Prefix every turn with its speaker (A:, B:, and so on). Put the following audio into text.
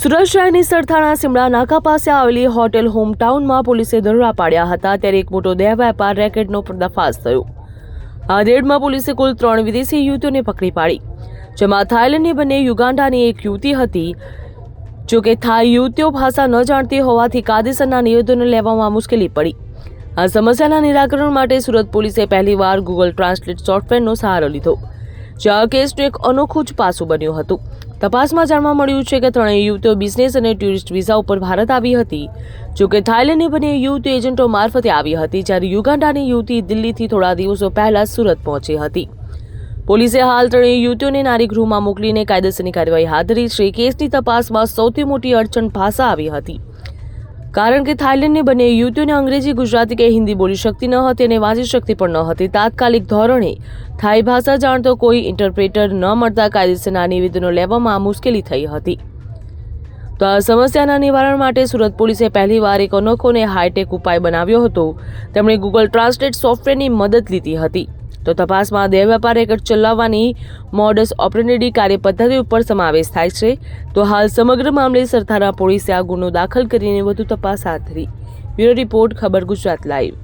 A: સુરત શહેરની સરથાણા સિમડા નાકા પાસે આવેલી હોટેલ હોમટાઉનમાં પોલીસે દરોડા પાડ્યા હતા ત્યારે એક મોટો દેહ વેપાર રેકેટનો પર્દાફાશ થયો. આ રેડમાં પોલીસે કુલ ત્રણ વિદેશી યુવતીઓને પકડી પાડી. જેમાં થાઇલેન્ડની બંને યુગાન્ડાની એક યુવતી હતી, જો કે થાઈ યુવતીઓ ભાષા ન જાણતી હોવાથી કાયદેસરના નિવેદનો લેવામાં મુશ્કેલી પડી. આ સમસ્યાના નિરાકરણ માટે સુરત પોલીસે પહેલીવાર ગૂગલ ટ્રાન્સલેટ સોફ્ટવેરનો સહારો લીધો જે આ કેસનું એક અનોખું જ પાસું બન્યું હતું. તપાસમાં જાણવા મળ્યું છે કે ત્રણેય યુવતીઓ બિઝનેસ અને ટુરિસ્ટ વિઝા ઉપર ભારત આવી હતી. જો કે થાઇલેન્ડની બંને યુવતી એજન્ટો મારફતે આવી હતી, જ્યારે યુગાન્ડાની યુવતી દિલ્હીથી થોડા દિવસો પહેલા સુરત પહોંચી હતી. પોલીસે હાલ ત્રણેય યુવતીઓને નારી ગૃહમાં મોકલીને કાયદેસરની કાર્યવાહી હાથ ધરી છે. કેસની તપાસમાં સૌથી મોટી અડચણ ભાષા આવી હતી. કારણ કે થાઇલેન્ડની બંને યુવતીઓને અંગ્રેજી, ગુજરાતી કે હિન્દી બોલી શકતી ન હતી અને વાંચી શકતી પણ ન હતી. તાત્કાલિક ધોરણે થાઈ ભાષા જાણતો કોઈ ઇન્ટરપ્રેટર ન મળતા કાયદેસરના નિવેદનો લેવામાં મુશ્કેલી થઈ હતી. તો આ સમસ્યાના નિવારણ માટે સુરત પોલીસે પહેલીવાર એક અનોખો અને હાઈટેક ઉપાય બનાવ્યો હતો. તેમણે ગૂગલ ટ્રાન્સલેટ સોફ્ટવેરની મદદ લીધી હતી. તો તપાસમાં દેહ વેપાર રેકર્ડ ચલાવવાની મોડસ ઓપરેન્ડિટી કાર્યપદ્ધતિ ઉપર સમાવેશ થાય છે. તો હાલ સમગ્ર મામલે સરથાણા પોલીસે આ ગુનો દાખલ કરીને વધુ તપાસ હાથ ધરી. બ્યુરો રિપોર્ટ, ખબર ગુજરાત લાઈવ.